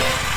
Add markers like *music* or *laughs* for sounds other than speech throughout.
Yeah.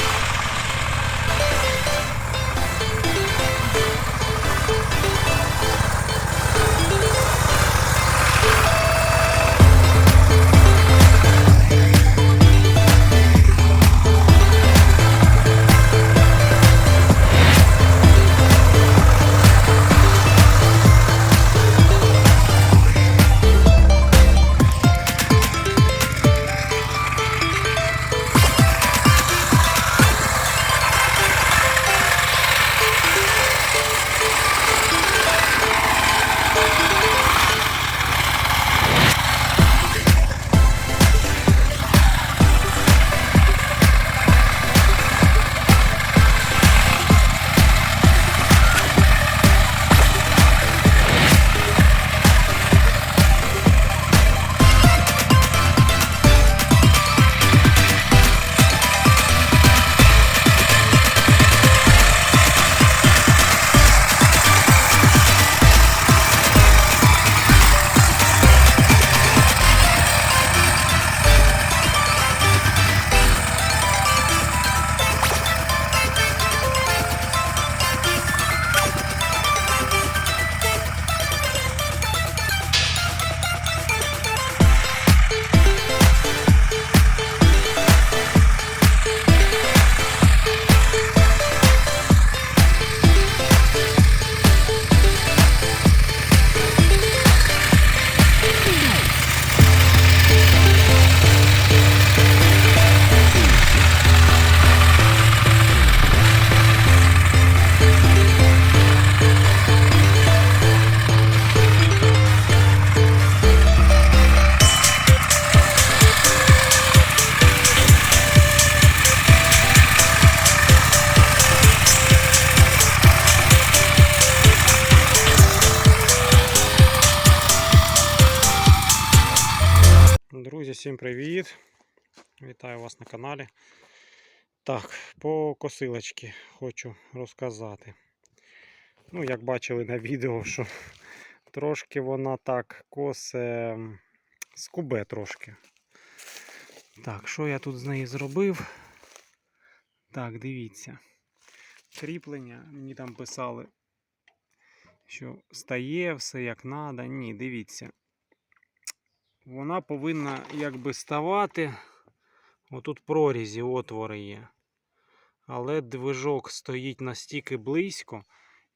Всім привіт! Вітаю вас на каналі. Так, по косилочці хочу розказати. Ну, як бачили на відео, що трошки вона так косе скубе трошки. Так, що я тут з нею зробив? Так, дивіться. Кріплення, мені там писали, що стає все як треба. Ні, дивіться вона повинна якби ставати. Отут прорізі, отвори є. Але движок стоїть настільки близько,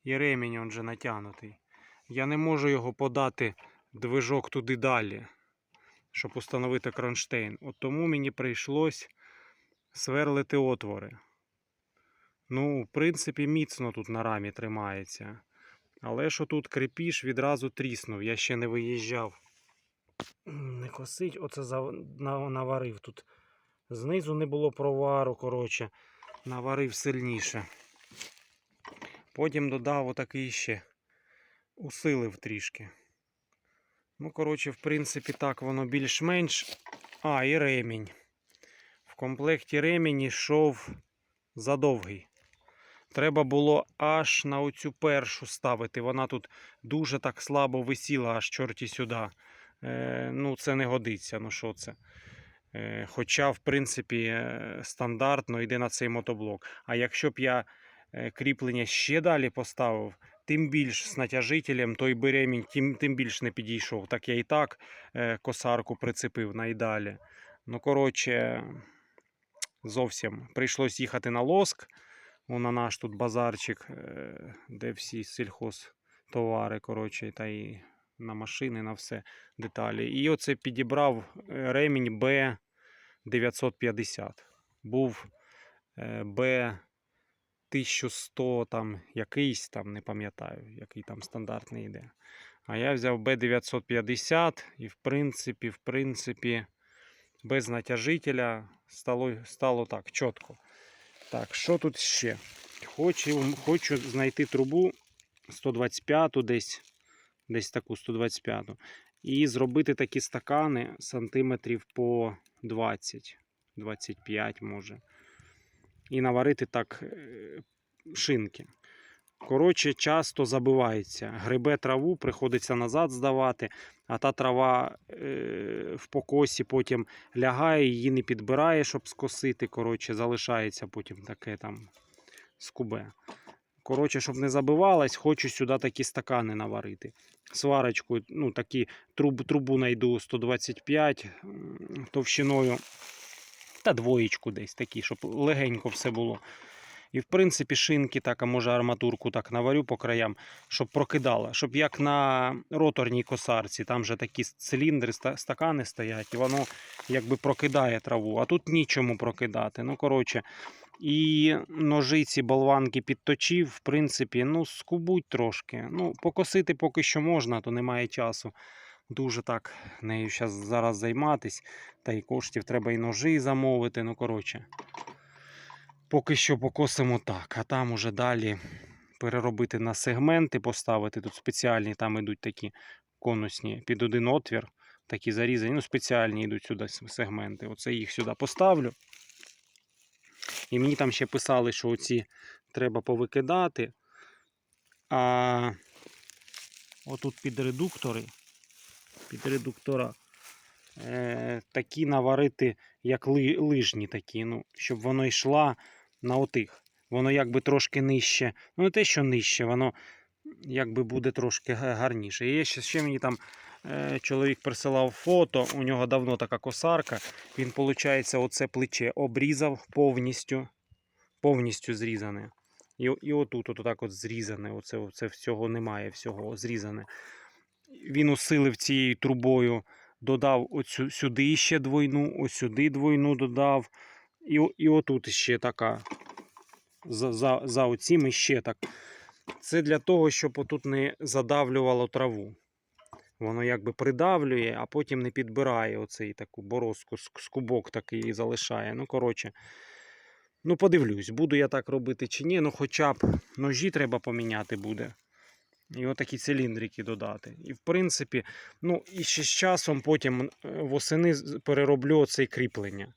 і ремінь он же натягнутий. Я не можу його подати движок туди далі, щоб установити кронштейн. От тому мені прийшлось сверлити отвори. Ну, в принципі, міцно тут на рамі тримається. Але що тут крепіш відразу тріснув, я ще не виїжджав. Не косить, оце наварив тут. Знизу не було провару, коротше, наварив сильніше. Потім додав отакий ще, усилив трішки. Ну, коротше, в принципі, так воно більш-менш. А, і ремінь. В комплекті ремінь йшов задовгий. Треба було аж на оцю першу ставити. Вона тут дуже так слабо висіла, аж чорті сюди. Е, ну, це не годиться. Ну що це? Е, хоча, в принципі, е, стандартно йде на цей мотоблок. А якщо б я кріплення ще далі поставив, тим більш з натяжителем, той би ремінь тим, тим більш не підійшов. Так я і так косарку прицепив найдалі. Ну, коротше, зовсім прийшлось їхати на лоск. Вон на наш тут базарчик, де всі сільхозтовари, коротше, та і на машини, на все деталі. І оце підібрав е, ремінь Б950. Був е, Б1100 там якийсь там, не пам'ятаю, який там стандартний йде. А я взяв Б950 і в принципі, в принципі, без натяжителя стало, стало так чітко. Так, що тут ще? Хочу, хочу знайти трубу 125 десь, десь таку 125 і зробити такі стакани сантиметрів по 20, 25 може. І наварити так е, шинки. Коротше, часто забивається. Грибе траву, приходиться назад здавати, а та трава е, в покосі потім лягає, її не підбирає, щоб скосити. Коротше, залишається потім таке там скубе. Коротше, щоб не забивалась, хочу сюди такі стакани наварити. Сварочку, ну такі труб, трубу найду 125 товщиною. Та двоєчку десь такі, щоб легенько все було. І в принципі шинки, так, а може арматурку так наварю по краям, щоб прокидала. Щоб як на роторній косарці, там же такі циліндри, стакани стоять, і воно якби прокидає траву. А тут нічому прокидати. Ну, коротше, і ножиці, болванки підточив, в принципі, ну, скубуть трошки. Ну, покосити поки що можна, то немає часу. Дуже так нею зараз займатись. Та й коштів треба і ножі замовити. Ну, коротше. Поки що покосимо так, а там уже далі переробити на сегменти, поставити. Тут спеціальні там йдуть такі конусні під один отвір, такі зарізані. Ну, спеціальні йдуть сюди сегменти. Оце їх сюди поставлю. І мені там ще писали, що оці треба повикидати. А отут під редуктори, під редуктора, е, такі наварити, як ли, лижні такі, ну, щоб воно йшла на отих. Воно якби трошки нижче. Ну, не те, що нижче, воно якби буде трошки гарніше. І ще, ще мені там чоловік присилав фото, у нього давно така косарка. Він, виходить, оце плече обрізав повністю, повністю зрізане. І, і отут, от так от зрізане. Оце, оце всього немає, всього зрізане. Він усилив цією трубою, додав оцю, сюди ще двойну, сюди двойну додав. І, і отут ще така. За, за, за оцім ще так. Це для того, щоб отут не задавлювало траву. Воно якби придавлює, а потім не підбирає оцей таку борозку, ск- скубок такий і залишає. Ну, коротше, ну подивлюсь, буду я так робити чи ні. Ну, хоча б ножі треба поміняти буде. І отакі циліндрики додати. І в принципі, ну і ще з часом потім е, восени перероблю оце кріплення.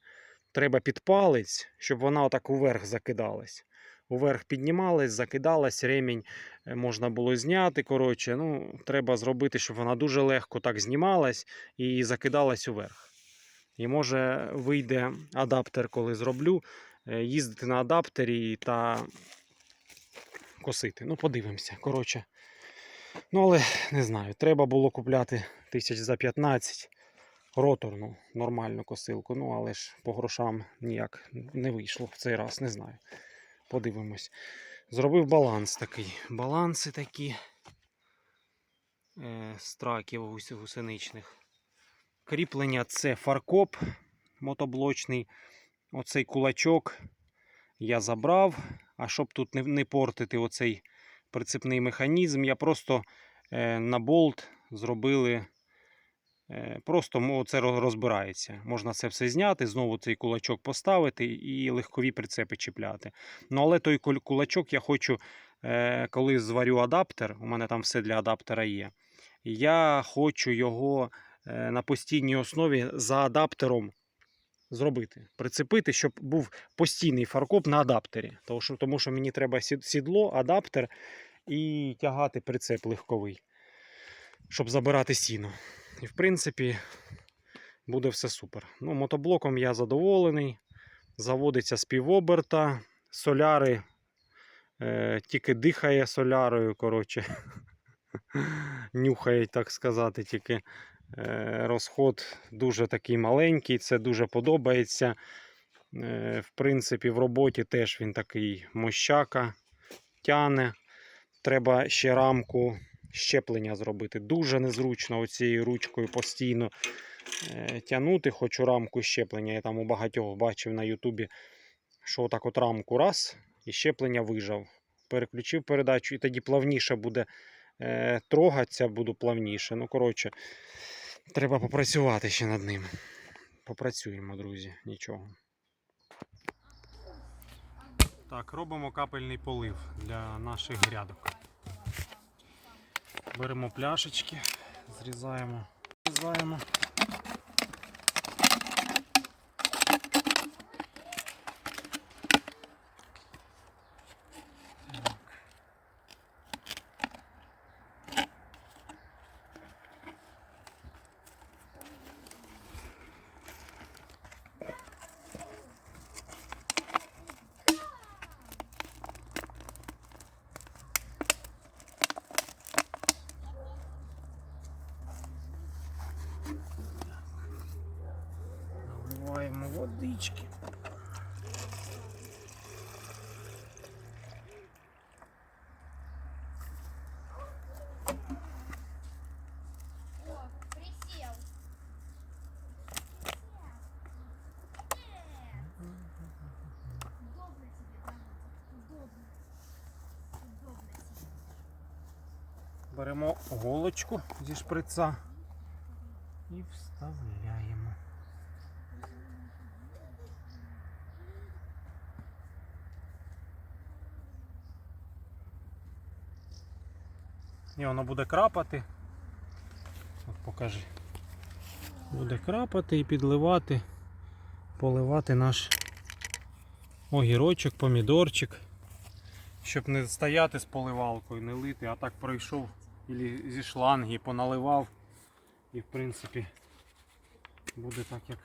Треба під палець, щоб вона отак уверх закидалась. Уверх піднімалась, закидалась, ремінь е, можна було зняти. Коротше, ну, треба зробити, щоб вона дуже легко так знімалась і закидалась уверх. І може вийде адаптер, коли зроблю, е, їздити на адаптері та косити. Ну, подивимося. Коротше. Ну, але не знаю, треба було купляти тисяч за 15 роторну нормальну косилку. Ну, але ж по грошам ніяк не вийшло в цей раз, не знаю. Подивимось. Зробив баланс такий. Баланси такі е, з траків гусеничних. Кріплення це фаркоп мотоблочний. Оцей кулачок я забрав. А щоб тут не, не портити оцей прицепний механізм, я просто е, на болт зробили. Е, просто це розбирається. Можна це все зняти, знову цей кулачок поставити і легкові прицепи чіпляти. Ну, але той кулачок я хочу, е, коли зварю адаптер, у мене там все для адаптера є. Я хочу його е, на постійній основі за адаптером зробити. Прицепити, щоб був постійний фаркоп на адаптері. Тому що, тому що мені треба сідло, адаптер і тягати прицеп легковий, щоб забирати сіно. І в принципі, буде все супер. Ну, мотоблоком я задоволений. Заводиться з півоберта. Соляри е, тільки дихає солярою, коротше. *laughs* Нюхає, так сказати, тільки е, розход дуже такий маленький, це дуже подобається. Е, в принципі, в роботі теж він такий мощака, тяне. Треба ще рамку щеплення зробити. Дуже незручно оцією ручкою постійно е, тягнути. Хочу рамку щеплення. Я там у багатьох бачив на Ютубі, що отак от рамку раз і щеплення вижав. Переключив передачу, і тоді плавніше буде е, трогатися, буду плавніше. Ну, коротше, треба попрацювати ще над ним. Попрацюємо, друзі, нічого. Так, робимо капельний полив для наших грядок. Беремо пляшечки, зрізаємо, зрізаємо. Беремо голочку зі шприца і вставляємо. І воно буде крапати. От покажи. Буде крапати і підливати, поливати наш огірочок, помідорчик. Щоб не стояти з поливалкою, не лити, а так пройшов зі шланги, поналивав. І в принципі буде так, як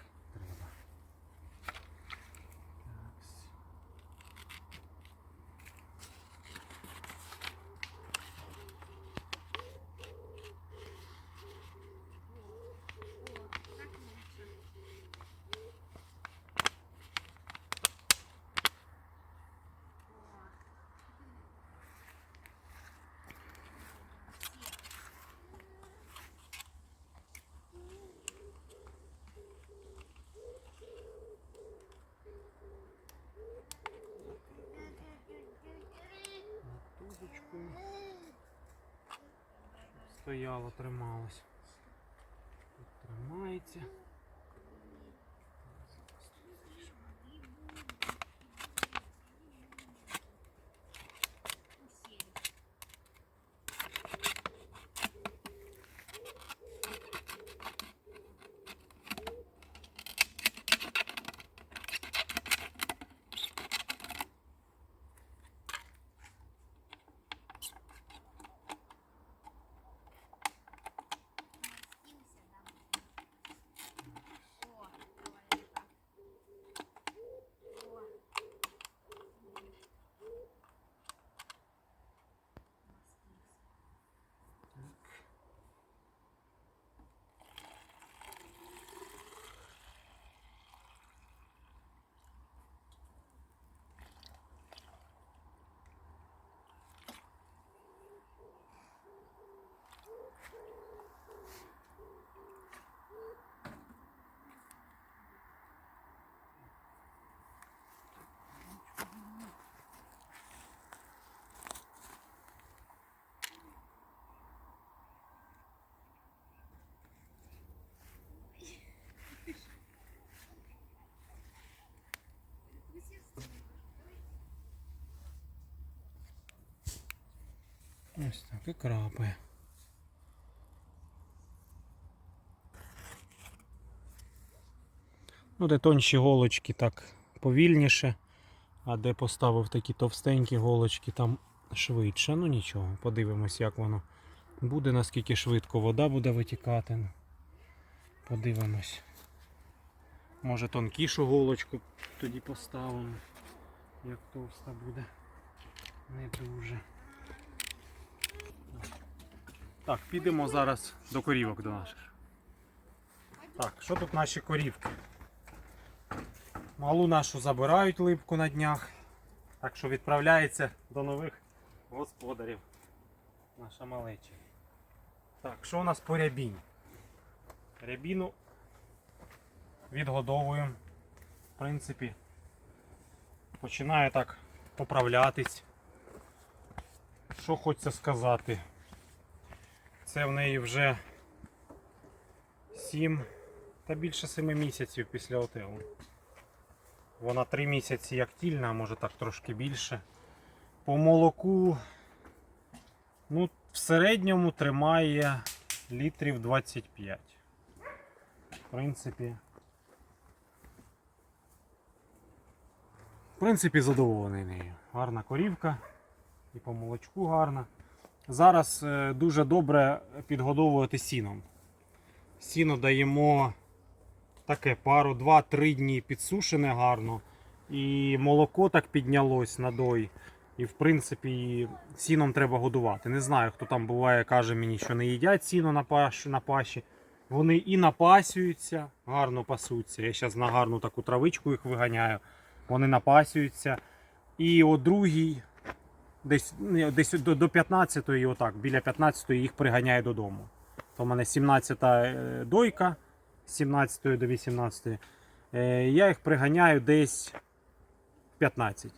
Стояло, трималось. Тут тримається. Ось так і крапає. Ну, де тонші голочки так повільніше, а де поставив такі товстенькі голочки, там швидше. Ну нічого, подивимось, як воно буде, наскільки швидко вода буде витікати. Ну, Подивимось. Може тонкішу голочку тоді поставимо, як товста буде. Не дуже. Так, підемо зараз до корівок до наших. Так, що тут наші корівки? Малу нашу забирають липку на днях. Так що відправляється до нових господарів. Наша малеча. Так, що у нас по рябіні? Рябіну відгодовуємо. В принципі, починає так поправлятись. Що хочеться сказати? Це в неї вже 7 та більше 7 місяців після отелу. Вона 3 місяці як тільна, а може так трошки більше. По молоку ну, в середньому тримає літрів 25. В принципі. В принципі, задоволений нею. Гарна корівка і по молочку гарна. Зараз е, дуже добре підгодовувати сіном. Сіно даємо таке пару, 2-3 дні підсушене гарно. І молоко так піднялось на дой. І в принципі сіном треба годувати. Не знаю, хто там буває, каже мені, що не їдять сіно на паші. На паші. Вони і напасюються, гарно пасуться. Я зараз на гарну таку травичку їх виганяю. Вони напасюються. І о другій, десь, десь до, до 15-ї, отак, біля 15-ї їх приганяю додому. То в мене 17-та е, дойка, з 17 до 18. Е, Я їх приганяю десь 15.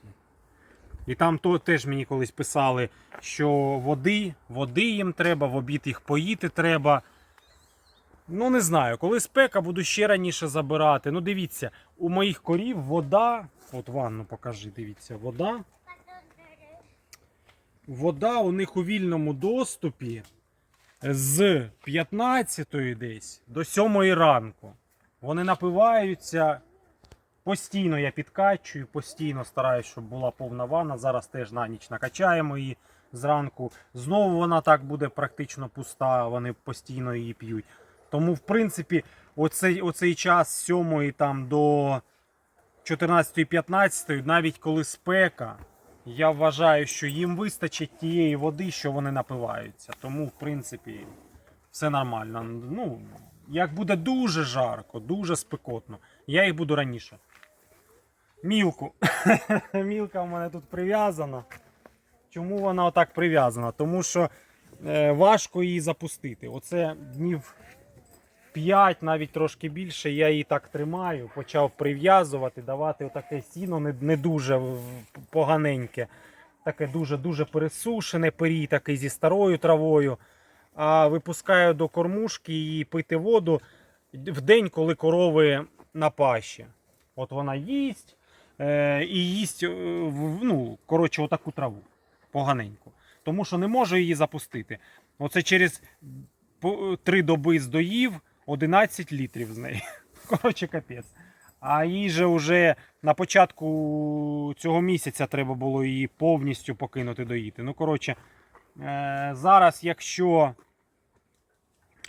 І там то теж мені колись писали, що води, води їм треба, в обід їх поїти треба. Ну, не знаю, коли спека, буду ще раніше забирати. Ну, дивіться, у моїх корів вода. От ванну покажи, дивіться, вода. Вода у них у вільному доступі з 15 десь до 7 ранку. Вони напиваються. Постійно я підкачую, постійно стараюсь, щоб була повна ванна. Зараз теж на ніч накачаємо її зранку. Знову вона так буде практично пуста, вони постійно її п'ють. Тому, в принципі, оцей, оцей час з 7 там, до 14-15, навіть коли спека, я вважаю, що їм вистачить тієї води, що вони напиваються. Тому, в принципі, все нормально. Ну, як буде дуже жарко, дуже спекотно, я їх буду раніше. Мілку. *laughs* Мілка в мене тут прив'язана. Чому вона отак прив'язана? Тому що е, важко її запустити. Оце днів 5, навіть трошки більше, я її так тримаю, почав прив'язувати, давати отаке сіно не, не дуже поганеньке, таке дуже-дуже пересушене, перій такий зі старою травою. А випускаю до кормушки і пити воду в день, коли корови на паші. От вона їсть е, і їсть, е, ну, коротше, отаку траву поганеньку. Тому що не можу її запустити. Оце через три доби здоїв 11 літрів з неї. *laughs* Коротше, капець. А їй же вже на початку цього місяця треба було її повністю покинути доїти. Ну, коротше, е, зараз, якщо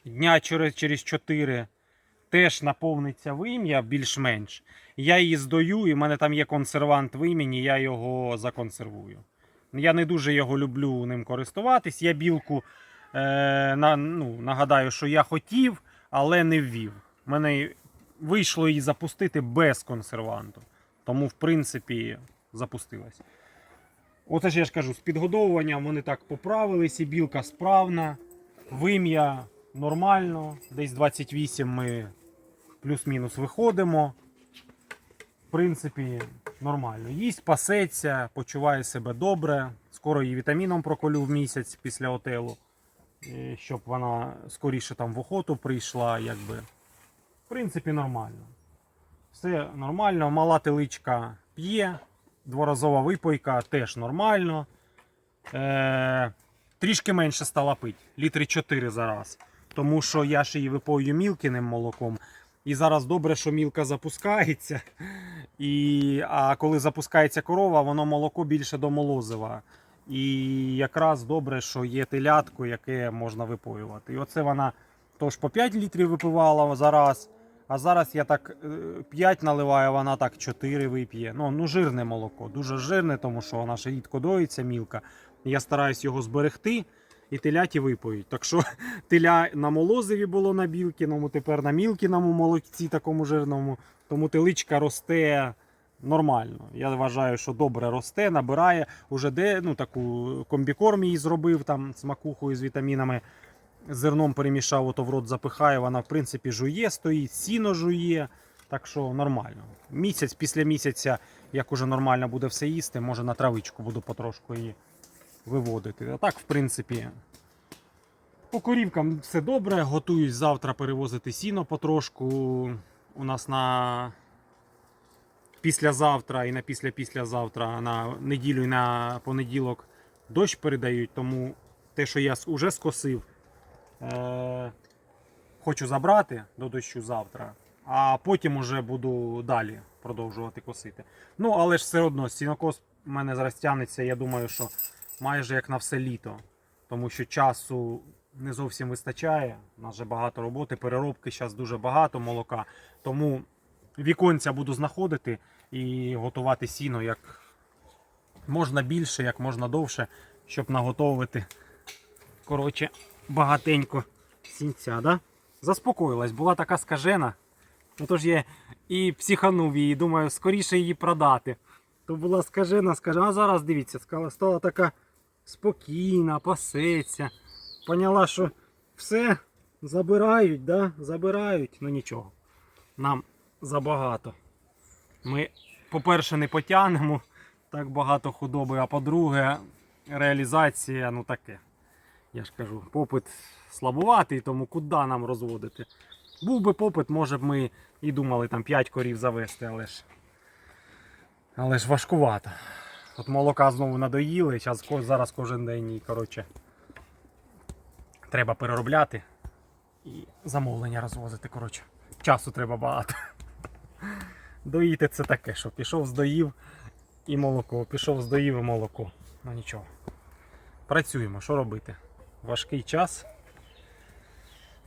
дня через, через 4 теж наповниться вим'я більш-менш, я її здою, і в мене там є консервант вимені, я його законсервую. Я не дуже його люблю ним користуватись. Я білку е, на, ну, нагадаю, що я хотів, але не ввів. У мене вийшло її запустити без консерванту. Тому, в принципі, запустилась. Оце ж я ж кажу, з підгодовуванням вони так поправились, і білка справна, вим'я нормально, десь 28 ми плюс-мінус виходимо. В принципі, нормально. Їсть, пасеться, почуває себе добре. Скоро її вітаміном проколю в місяць після отелу, щоб вона скоріше там в охоту прийшла. Якби. В принципі, нормально. Все нормально. Мала теличка п'є, дворазова випойка теж нормально. Е, трішки менше стала пити, літри 4 за раз. Тому що я ж її випою мілкиним молоком. І зараз добре, що мілка запускається. І, а коли запускається корова, воно молоко більше до молозива. І якраз добре, що є телятко, яке можна випоювати. І оце вона тож по 5 літрів випивала за раз. А зараз я так 5 наливаю, вона так 4 вип'є. Ну, ну жирне молоко, дуже жирне, тому що вона ще рідко доїться, мілка. Я стараюсь його зберегти і теляті випоють. Так що *laughs* теля на молозиві було на білкіному, тепер на мілкіному молоці такому жирному. Тому теличка росте нормально. Я вважаю, що добре росте, набирає. Уже де ну, таку комбікорм її зробив там з з вітамінами. Зерном перемішав, ото в рот запихає, вона в принципі жує, стоїть, сіно жує. Так що нормально. Місяць після місяця, як уже нормально буде все їсти, може на травичку буду потрошку її виводити. А так, в принципі, по корівкам все добре. Готуюсь завтра перевозити сіно потрошку. У нас на післязавтра і на після-післязавтра, на неділю і на понеділок дощ передають, тому те, що я вже скосив, е- хочу забрати до дощу завтра, а потім уже буду далі продовжувати косити. Ну, але ж все одно, сінокос в мене зараз тягнеться, я думаю, що майже як на все літо, тому що часу не зовсім вистачає. У нас вже багато роботи, переробки зараз дуже багато молока. Тому віконця буду знаходити і готувати сіно як можна більше, як можна довше, щоб наготовити коротше, багатенько сінця. Да? заспокоїлась, була така скажена. Ну, тож я і психанув її, думаю, скоріше її продати. То була скажена, скажена, а зараз дивіться, стала така спокійна, пасеться. Поняла, що все забирають, да? забирають, ну нічого. Нам забагато. Ми, по-перше, не потягнемо так багато худоби, а по-друге, реалізація, ну таке. Я ж кажу, попит слабуватий, тому куди нам розводити? Був би попит, може б ми і думали там 5 корів завести, але ж. Але ж важкувато. От молока знову надоїли, зараз, зараз кожен день і коротше. Треба переробляти і замовлення розвозити. Коротше. Часу треба багато. Доїти це таке, що пішов, здоїв і молоко, пішов, здоїв і молоко. Ну нічого. Працюємо, що робити? Важкий час.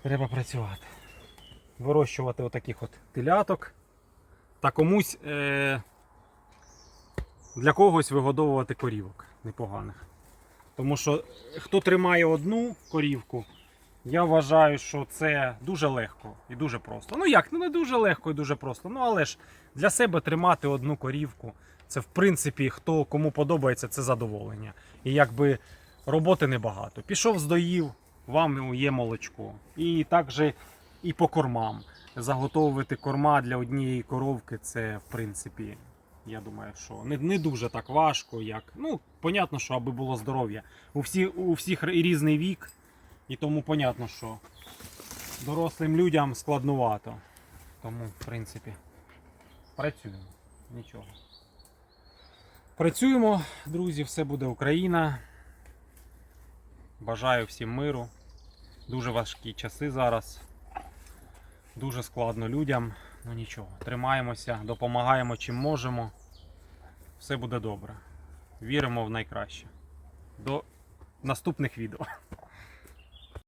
Треба працювати. Вирощувати отаких от теляток. Та комусь е- для когось вигодовувати корівок непоганих. Тому що хто тримає одну корівку, я вважаю, що це дуже легко і дуже просто. Ну як, ну не дуже легко і дуже просто. Ну але ж для себе тримати одну корівку, це в принципі хто кому подобається, це задоволення. І якби роботи небагато. Пішов, здоїв, вам є молочко. І також і по кормам. Заготовувати корма для однієї коровки, це в принципі, я думаю, що не, не дуже так важко, як. Ну, понятно, що аби було здоров'я. У, всі, у всіх різний вік, і тому понятно, що дорослим людям складнувато. Тому, в принципі, працюємо. Нічого. Працюємо, друзі, все буде Україна. Бажаю всім миру. Дуже важкі часи зараз. Дуже складно людям. Ну нічого, тримаємося, допомагаємо чим можемо. Все буде добре. Віримо в найкраще. До наступних відео.